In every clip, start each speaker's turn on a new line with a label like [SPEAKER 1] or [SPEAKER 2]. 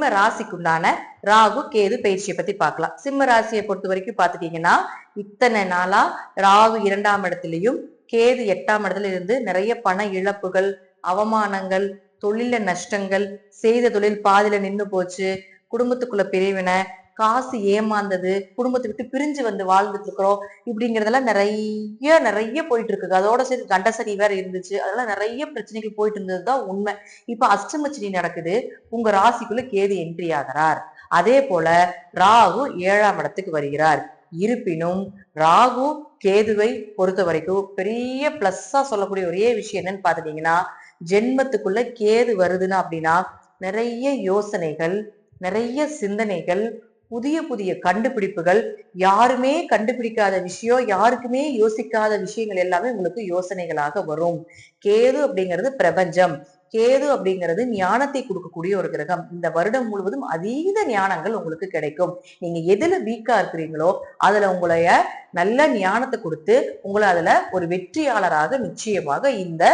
[SPEAKER 1] சிம்ம ராசிக்குண்டான ராகு கேது பயிற்சியை பத்தி பார்க்கலாம். சிம்ம ராசியை பொறுத்த வரைக்கும் பாத்துட்டீங்கன்னா இத்தனை நாளா ராகு இரண்டாம் இடத்துலயும் கேது எட்டாம் இடத்துல இருந்து நிறைய பண இழப்புகள் அவமானங்கள் தொழில நஷ்டங்கள் செய்த தொழில் பாதியில நின்னு போச்சு குடும்பத்துக்குள்ள பிரிவினை காசு ஏமாந்தது குடும்பத்தை விட்டு பிரிஞ்சு வந்து வாழ்ந்துட்டு இருக்கிறோம் இப்படிங்கறதெல்லாம் நிறைய நிறைய போயிட்டு இருக்கு அதோட சரி கண்டசரி வேற இருந்துச்சு. அதெல்லாம் நிறைய பிரச்சனைகள் போயிட்டு இருந்ததுதான் உண்மை. இப்ப அஷ்டமச்சனி நடக்குது. உங்க ராசிக்குள்ள கேது என்ட்ரி ஆகிறார். அதே போல ராகு ஏழாம் இடத்துக்கு வருகிறார். இருப்பினும் ராகு கேதுவை பொறுத்த வரைக்கும் பெரிய பிளஸ்ஸா சொல்லக்கூடிய ஒரே விஷயம் என்னன்னு பாத்துட்டீங்கன்னா ஜென்மத்துக்குள்ள கேது வருதுன்னா அப்படின்னா நிறைய யோசனைகள் நிறைய சிந்தனைகள் புதிய புதிய கண்டுபிடிப்புகள் யாருமே கண்டுபிடிக்காத விஷயம் யாருக்குமே யோசிக்காத விஷயங்கள் எல்லாமே உங்களுக்கு யோசனைகளாக வரும். கேது அப்படிங்கிறது பிரபஞ்சம். கேது அப்படிங்கிறது ஞானத்தை கொடுக்கக்கூடிய ஒரு கிரகம். இந்த வருடம் முழுவதும் அதீத ஞானங்கள் உங்களுக்கு கிடைக்கும். நீங்க எதுல வீக்கா இருக்கிறீங்களோ அதுல உங்களைய நல்ல ஞானத்தை கொடுத்து உங்களை அதுல ஒரு வெற்றியாளராக நிச்சயமாக இந்த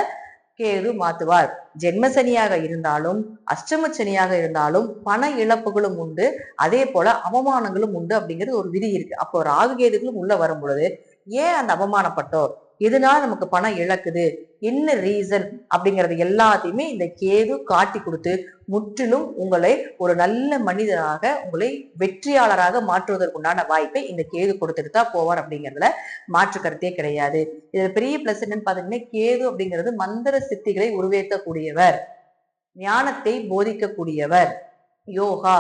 [SPEAKER 1] கேது மாத்துவார். ஜென்மசனியாக இருந்தாலும் அஷ்டம சனியாக இருந்தாலும் பண இழப்புகளும் உண்டு. அதே போல அவமானங்களும் உண்டு அப்படிங்கிறது ஒரு விதி இருக்கு. அப்போ ராகு கேதுகளும் உள்ள வரும் பொழுது ஏன் அந்த அவமானப்பட்டோர்? எதனால நமக்கு பணம் இழக்குது என்ன ரீசன் அப்படிங்கறது எல்லாத்தையுமே இந்த கேது காட்டி கொடுத்து முற்றிலும் உங்களை ஒரு நல்ல மனிதராக உங்களை வெற்றியாளராக மாற்றுவதற்குண்டான வாய்ப்பை இந்த கேது கொடுத்துட்டு தான் போவார் அப்படிங்கிறதுல மாற்று கருத்தே கிடையாது. இதுல பெரிய பிளஸ் என்னன்னு பாத்தீங்கன்னா கேது அப்படிங்கிறது மந்திர சித்திகளை உருவேற்றக்கூடியவர் ஞானத்தை போதிக்கக்கூடியவர் யோகா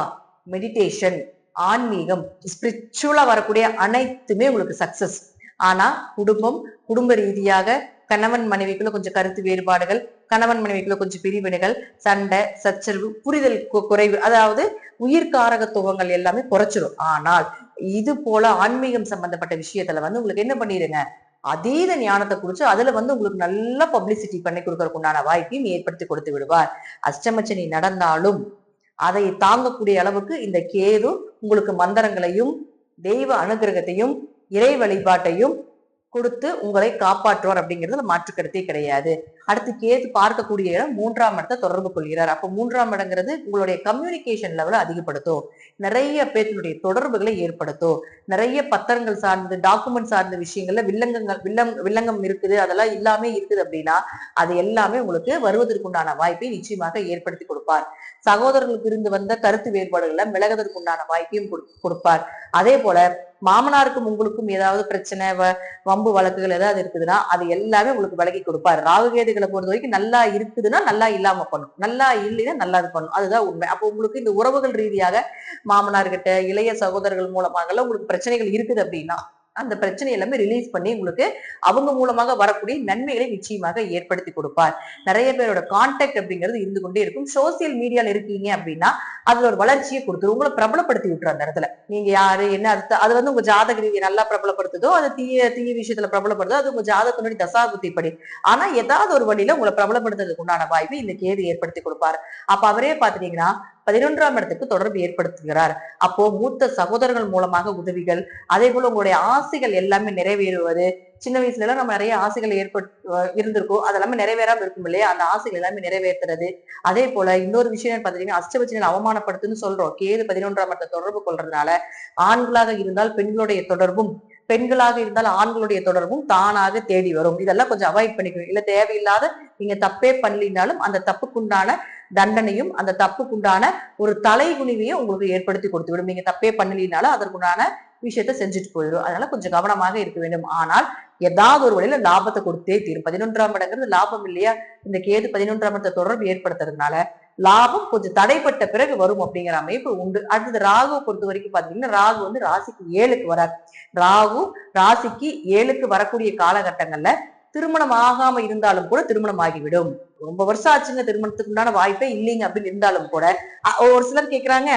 [SPEAKER 1] மெடிடேஷன் ஆன்மீகம் ஸ்பிரிச்சுவலா வரக்கூடிய அனைத்துமே உங்களுக்கு சக்சஸ் ஆனா குடும்பம் குடும்ப ரீதியாக கணவன் மனைவிக்குள்ள கொஞ்சம் கருத்து வேறுபாடுகள் கணவன் மனைவிக்குள்ள கொஞ்சம் பிரிவினைகள் சண்டை சச்சரவு புரிதல் குறைவு அதாவது உயிர்காரகத்துவங்கள் எல்லாமே குறைச்சிரும். ஆனால் இது போல ஆன்மீகம் சம்பந்தப்பட்ட விஷயத்துல வந்து உங்களுக்கு என்ன பண்ணிடுங்க அதீத ஞானத்தை குறிச்சு அதுல வந்து உங்களுக்கு நல்ல பப்ளிசிட்டி பண்ணி கொடுக்கறதுக்கு உண்டான வாய்ப்பையும் ஏற்படுத்தி கொடுத்து விடுவார். அஷ்டமச்சனி நடந்தாலும் அதை தாங்கக்கூடிய அளவுக்கு இந்த கேது உங்களுக்கு மந்திரங்களையும் தெய்வ அனுகிரகத்தையும் இறை வழிபாட்டையும் கொடுத்து உங்களை காப்பாற்றுவார் அப்படிங்கிறது மாற்றுக்கருத்தே கிடையாது. அடுத்து கேது பார்க்கக்கூடிய இடம் மூன்றாம் இடத்தை தொடர்பு கொள்கிறார். அப்போ மூன்றாம் இடங்கிறது உங்களுடைய கம்யூனிகேஷன் லெவலை அதிகப்படுத்தும். நிறைய பேத்தினுடைய தொடர்புகளை ஏற்படுத்தும். நிறைய பத்திரங்கள் சார்ந்து டாக்குமெண்ட் சார்ந்த விஷயங்கள்ல வில்லங்கங்கள் வில்லம் வில்லங்கம் இருக்குது அதெல்லாம் எல்லாமே இருக்குது அப்படின்னா அது எல்லாமே உங்களுக்கு வருவதற்குண்டான வாய்ப்பை நிச்சயமாக ஏற்படுத்தி கொடுப்பார். சகோதரர்களுக்கு இருந்து வந்த கருத்து வேறுபாடுகளை விலகுவதற்குண்டான வாய்ப்பையும் கொடு- கொடுப்பார். அதே போல மாமனாருக்கும் உங்களுக்கும் ஏதாவது பிரச்சனை வ- வம்பு வழக்குகள் ஏதாவது இருக்குதுன்னா அது எல்லாமே உங்களுக்கு விலகி கொடுப்பார். குழந்தைகளை பொறுத்த வரைக்கும் நல்லா இருக்குதுன்னா நல்லா இல்லாம பண்ணும். நல்லா இல்லைன்னா நல்லா இது பண்ணும். அதுதான் உண்மை. அப்போ உங்களுக்கு இந்த உறவுகள் ரீதியாக மாமனார்கிட்ட இளைய சகோதரர்கள் மூலமாக உங்களுக்கு பிரச்சனைகள் இருக்குது அப்படின்னா அந்த பிரச்சனை எல்லாமே ரிலீஸ் பண்ணி உங்களுக்கு அவங்க மூலமாக வரக்கூடிய நன்மைகளை நிச்சயமாக ஏற்படுத்தி கொடுப்பார். நிறைய பேரோட கான்டாக்ட் அப்படிங்கிறது இருந்து கொண்டே இருக்கும். சோசியல் மீடியால இருக்கீங்க அப்படின்னா அதுல ஒரு வளர்ச்சியை கொடுத்துரும். உங்களை பிரபலப்படுத்தி விட்டுரு அந்த இடத்துல. நீங்க யாரு என்ன அர்த்தம் அது வந்து உங்க ஜாதக ரீதியை நல்லா பிரபலப்படுத்துதோ அது தீய தீய விஷயத்துல பிரபலப்படுதோ அது உங்க ஜாதகத்தினுடைய தசாபுத்தி படி. ஆனா ஏதாவது ஒரு வழியில உங்களை பிரபலப்படுத்துறதுக்கு உண்டான வாய்ப்பு இந்த கேது ஏற்படுத்தி கொடுப்பாரு. அப்ப அவரே பாத்துட்டீங்கன்னா பதினொன்றாம் இடத்துக்கு தொடர்பு ஏற்படுத்துகிறார். அப்போ மூத்த சகோதரர்கள் மூலமாக உதவிகள் அதே போல உங்களுடைய ஆசைகள் எல்லாமே நிறைவேறுவது சின்ன வயசுல எல்லாம் நம்ம நிறைய ஆசைகள் ஏற்பட்டு இருந்திருக்கும். அது எல்லாமே நிறைவேறாம இருக்கும் இல்லையா? அந்த ஆசைகள் எல்லாமே நிறைவேற்றுறது. அதே போல இன்னொரு விஷயம் பாத்தீங்கன்னா அஷ்டபட்சங்கள் அவமானப்படுத்துன்னு சொல்றோம். கேது பதினொன்றாம் இடத்தை தொடர்பு கொள்றதுனால ஆண்களாக இருந்தால் பெண்களுடைய தொடர்பும் பெண்களாக இருந்தால் ஆண்களுடைய தொடர்பும் தானாக தேடி வரும். இதெல்லாம் கொஞ்சம் அவாய்ட் பண்ணிக்கணும். இல்ல தேவையில்லாத நீங்க தப்பே பண்ணலினாலும் அந்த தப்புக்குண்டான தண்டனையும் அந்த தப்புக்குண்டான ஒரு தலைகுனிவையும் உங்களுக்கு ஏற்படுத்தி கொடுத்து விடும். நீங்க தப்பே பண்ணலினாலும் அதற்குண்டான விஷயத்த செஞ்சுட்டு போயிடும் அதனால கொஞ்சம் கவனமாக இருக்க வேண்டும். ஆனால் ஏதாவது ஒரு வழியில லாபத்தை கொடுத்தே தீரும். பதினொன்றாம் இடங்கிறது லாபம் இல்லையா? இந்த கேது பதினொன்றாம் இடத்தை தொடர்பு ஏற்படுத்துறதுனால லாபம் கொஞ்சம் தடைப்பட்ட பிறகு வரும் அப்படிங்கிற அமைப்பு உண்டு. அடுத்தது ராகுவை பொறுத்த வரைக்கும் பாத்தீங்கன்னா ராகு வந்து ராசிக்கு ஏழுக்கு வராது ராகு ராசிக்கு ஏழுக்கு வரக்கூடிய காலகட்டங்கள்ல திருமணம் ஆகாம இருந்தாலும் கூட திருமணம் ஆகிவிடும். ரொம்ப வருஷம் ஆச்சுங்க திருமணத்துக்கு உண்டான வாய்ப்பே இல்லைங்க அப்படின்னு இருந்தாலும் கூட. ஒரு சிலர் கேக்குறாங்க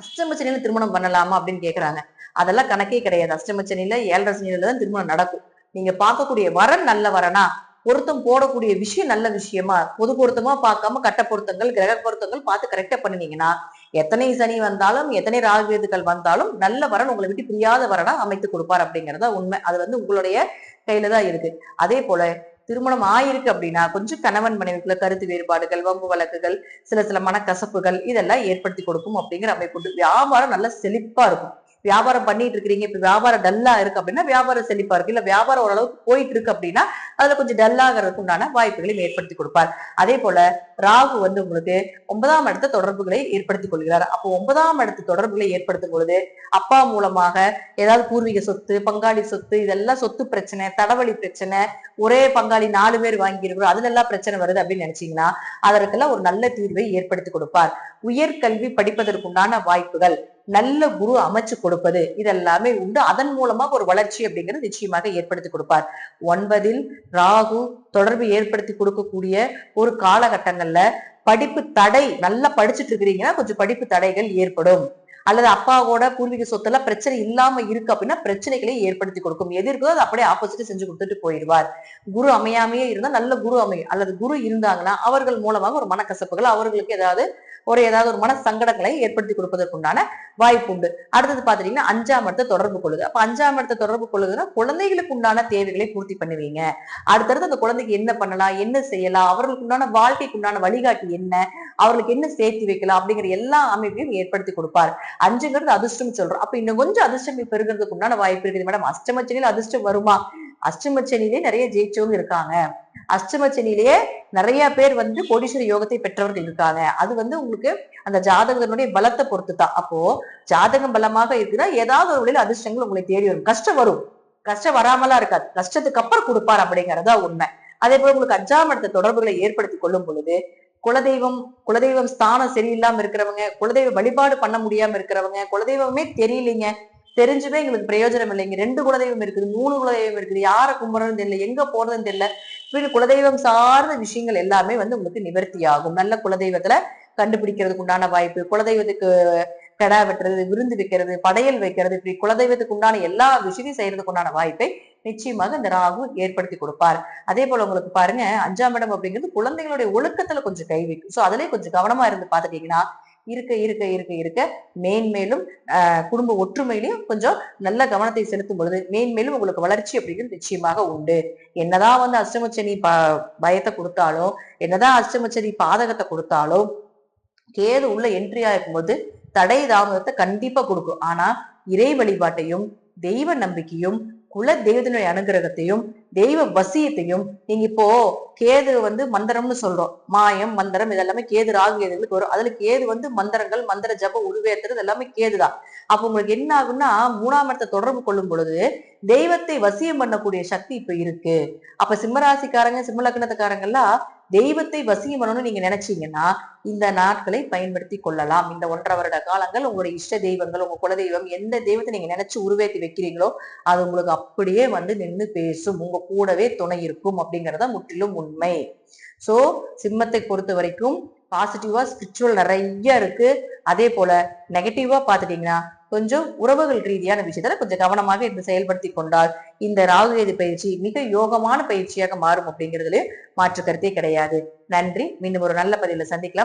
[SPEAKER 1] அஷ்டமச்சனியில திருமணம் பண்ணலாமா அப்படின்னு கேக்குறாங்க. அதெல்லாம் கணக்கே கிடையாது. அஷ்டமச்சனியில ஏழரை சனியில தான் திருமணம் நடக்கும். நீங்க பார்க்கக்கூடிய வரன் நல்ல வரனா பொருத்தம் போடக்கூடிய விஷயம் நல்ல விஷயமா பொது பொருத்தமா பார்க்காம கட்ட பொருத்தங்கள் கிரக பொருத்தங்கள் பார்த்து கரெக்டா பண்ணுனீங்கன்னா எத்தனை சனி வந்தாலும் எத்தனை ராகுவேதுகள் வந்தாலும் நல்ல வரன் உங்களை விட்டு பிரியாத வரனா அமைத்து கொடுப்பார் அப்படிங்கறதா உண்மை. அது வந்து உங்களுடைய கையில தான் இருக்கு. அதே போல திருமணம் ஆயிருக்கு அப்படின்னா கொஞ்சம் கணவன் மனைவிக்குள்ள கருத்து வேறுபாடுகள் வம்பு வழக்குகள் சில சில மனக்கசப்புகள் இதெல்லாம் ஏற்படுத்தி கொடுக்கும் அப்படிங்கிற அமைப்பு வியாபாரம் நல்லா செழிப்பா இருக்கும். வியாபாரம் பண்ணிட்டு இருக்கிறீங்க இப்ப வியாபாரம் டல்லா இருக்கு அப்படின்னா வியாபாரம் செழிப்பா இருக்கு. இல்ல வியாபாரம் ஓரளவுக்கு போயிட்டு இருக்கு அப்படின்னா அதுல கொஞ்சம் டல்லாகிறதுக்கு உண்டான வாய்ப்புகளையும் ஏற்படுத்தி கொடுப்பார். அதே போல ராகு வந்து உங்களுக்கு ஒன்பதாம் இடத்த தொடர்புகளை ஏற்படுத்திக் கொள்கிறார். அப்போ ஒன்பதாம் இடத்து தொடர்புகளை ஏற்படுத்தும் பொழுது அப்பா மூலமாக ஏதாவது பூர்வீக சொத்து பங்காளி சொத்து இதெல்லாம் சொத்து பிரச்சனை தடவழி பிரச்சனை ஒரே பங்காளி நாலு பேர் வாங்கியிருக்கிறோம் அதுல எல்லாம் பிரச்சனை வருது அப்படின்னு நினைச்சீங்கன்னா அதற்கெல்லாம் ஒரு நல்ல தீர்வை ஏற்படுத்தி கொடுப்பார். உயர்கல்வி படிப்பதற்குண்டான வாய்ப்புகள் நல்ல குரு அமைச்சு கொடுப்பது இதெல்லாமே உண்டு. அதன் மூலமாக ஒரு வளர்ச்சி அப்படிங்கிறது நிச்சயமாக ஏற்படுத்தி கொடுப்பார். ஒன்பதில் ராகு தொடர்பு ஏற்படுத்தி கொடுக்கக்கூடிய ஒரு காலகட்டங்கள்ல படிப்பு தடை நல்லா படிச்சுட்டு இருக்கிறீங்கன்னா கொஞ்சம் படிப்பு தடைகள் ஏற்படும். அல்லது அப்பாவோட பூர்வீக சொத்துல பிரச்சனை இல்லாம இருக்கு அப்படின்னா பிரச்சனைகளை ஏற்படுத்தி கொடுக்கும். எது இருக்கோ அது அப்படியே ஆப்போசிட் செஞ்சு கொடுத்துட்டு போயிடுவார். குரு அமையாமையே இருந்தா நல்ல குரு அமையும் அல்லது குரு இருந்தாங்கன்னா அவர்கள் மூலமாக ஒரு மனக்கசப்புகள் அவர்களுக்கு ஏதாவது ஒரு ஏதாவது ஒரு மன சங்கடங்களை ஏற்படுத்தி கொடுப்பதற்குண்டான வாய்ப்பு உண்டு. அடுத்தது பாத்தீங்கன்னா அஞ்சாம் இடத்தை தொடர்பு கொள்ளுது. அப்ப அஞ்சாம் இடத்தை தொடர்பு கொள்ளுதுன்னா குழந்தைகளுக்கு உண்டான தேவைகளை பூர்த்தி பண்ணுவீங்க. அடுத்தடுத்து அந்த குழந்தைக்கு என்ன பண்ணலாம் என்ன செய்யலாம் அவர்களுக்கு உண்டான வாழ்க்கைக்கு உண்டான வழிகாட்டி என்ன அவர்களுக்கு என்ன சேர்த்து வைக்கலாம் அப்படிங்கிற எல்லா அமைப்பையும் ஏற்படுத்தி கொடுப்பார். அஞ்சுங்கிறது அதிர்ஷ்டம் சொல்றோம். அப்ப இன்னும் கொஞ்சம் அதிர்ஷ்டம் பெருகிறதுக்கு உண்டான வாய்ப்பு இருக்குது. மேடம் அஷ்டமச்சனையில் அதிர்ஷ்டம் வருமா? அஷ்டம அஷ்டமச்சனிலே நிறைய ஜெயிச்சவங்க இருக்காங்க. அஷ்டமச்சனிலேயே நிறைய பேர் வந்து கோடீஸ்வர யோகத்தை பெற்றவர்கள் இருக்காங்க. அது வந்து உங்களுக்கு அந்த ஜாதகத்தினுடைய பலத்தை பொறுத்து தான் அப்போ ஜாதகம் பலமாக இருக்குன்னா ஏதாவது ஒரு வழியில் அதிர்ஷ்டங்கள் உங்களை தேடி வரும். கஷ்டம் வரும். கஷ்டம் வராமலாம் இருக்காது. கஷ்டத்துக்கு அப்புறம் கொடுப்பார் அப்படிங்கறதா உண்மை. அதே போல உங்களுக்கு அஞ்சாம் இடத்த தொடர்புகளை ஏற்படுத்தி கொள்ளும் பொழுது குலதெய்வம் குலதெய்வம் ஸ்தானம் சரியில்லாம இருக்கிறவங்க குலதெய்வ வழிபாடு பண்ண முடியாம இருக்கிறவங்க குலதெய்வமே தெரியலீங்க. தெரிஞ்சுமே எங்களுக்கு பிரயோஜனம் இல்லைங்க ரெண்டு குலதெய்வம் இருக்குது மூணு குலதெய்வம் இருக்குது. யாரை கும்பிடுறதுன்னு தெரியல எங்க போறதுன்னு தெரியல. இப்படி குலதெய்வம் சார்ந்த விஷயங்கள் எல்லாமே வந்து உங்களுக்கு நிவர்த்தி ஆகும் நல்ல குலதெய்வத்துல கண்டுபிடிக்கிறதுக்கு உண்டான வாய்ப்பு குலதெய்வத்துக்கு கடா வெட்டுறது விருந்து வைக்கிறது படையல் வைக்கிறது இப்படி குலதெய்வத்துக்கு உண்டான எல்லா விஷயத்தையும் செய்யறதுக்கு உண்டான வாய்ப்பை நிச்சயமாக இந்த ராகு ஏற்படுத்தி கொடுப்பார். அதே போல உங்களுக்கு பாருங்க அஞ்சாம் இடம் அப்படிங்கிறது குழந்தைகளுடைய ஒழுக்கத்துல கொஞ்சம் கை வைக்கும். சோ அதுலயே கொஞ்சம் கவனமா இருந்து பாத்துட்டீங்கன்னா இருக்க இருக்க இருக்க இருக்க மேன்மேலும் ஆஹ் குடும்ப ஒற்றுமையிலையும் கொஞ்சம் நல்ல கவனத்தை செலுத்தும் பொழுது மேன்மேலும் உங்களுக்கு வளர்ச்சி அப்படிங்கிறது நிச்சயமாக உண்டு. என்னதான் வந்து அஷ்டமச்சனி ப பயத்தை கொடுத்தாலும் என்னதான் அஷ்டமச்சனி பாதகத்தை கொடுத்தாலும் கேது உள்ள என்ட்ரி ஆகும்போது தடை தாமதத்தை கண்டிப்பா கொடுக்கும். ஆனா இறை வழிபாட்டையும் தெய்வ நம்பிக்கையும் குல தெய்வத்தினுடைய அனுகிரகத்தையும் தெய்வ வசியத்தையும் நீங்க இப்போ கேது வந்து மந்திரம்னு சொல்றோம். மாயம் மந்திரம் இதெல்லாமே கேது ராகு கேதுகளுக்கு வரும். அதுல கேது வந்து மந்திரங்கள் மந்திர ஜப உருவேத்துறது எல்லாமே கேதுதான். அப்ப உங்களுக்கு என்ன ஆகும்னா மூணாம் இடத்தை தொடர்பு கொள்ளும் பொழுது தெய்வத்தை வசியம் பண்ணக்கூடிய சக்தி இப்ப இருக்கு. அப்ப சிம்மராசிக்காரங்க சிம்மலக்கணத்துக்காரங்க எல்லாம் தெய்வத்தை வசியம் பண்ணணும்னு நீங்க நினைச்சீங்கன்னா இந்த நாட்களை பயன்படுத்தி கொள்ளலாம். இந்த ஒன்றரை வருட காலங்கள் உங்களுடைய இஷ்ட தெய்வங்கள் உங்க குலதெய்வம் எந்த தெய்வத்தை நீங்க நினைச்சு உருவேத்தி வைக்கிறீங்களோ அது உங்களுக்கு அப்படியே வந்து நின்று பேசும். உங்க கூடவே துணை இருக்கும் அப்படிங்கறத முற்றிலும் உண்மை. சோ சிம்மத்தை பொறுத்த வரைக்கும் பாசிட்டிவா ஸ்பிரிச்சுவல் நிறைய இருக்கு. அதே போல நெகட்டிவா பாத்துட்டீங்கன்னா கொஞ்சம் உறவுகள் ரீதியான விஷயத்துல கொஞ்சம் கவனமாக இருந்து செயல்படுத்தி கொண்டால் இந்த ராகுகேது பயிற்சி மிக யோகமான பயிற்சியாக மாறும் அப்படிங்கிறதுல மாற்று கருத்தே கிடையாது. நன்றி. மீண்டும் ஒரு நல்ல பதிவில் சந்திக்கலாம்.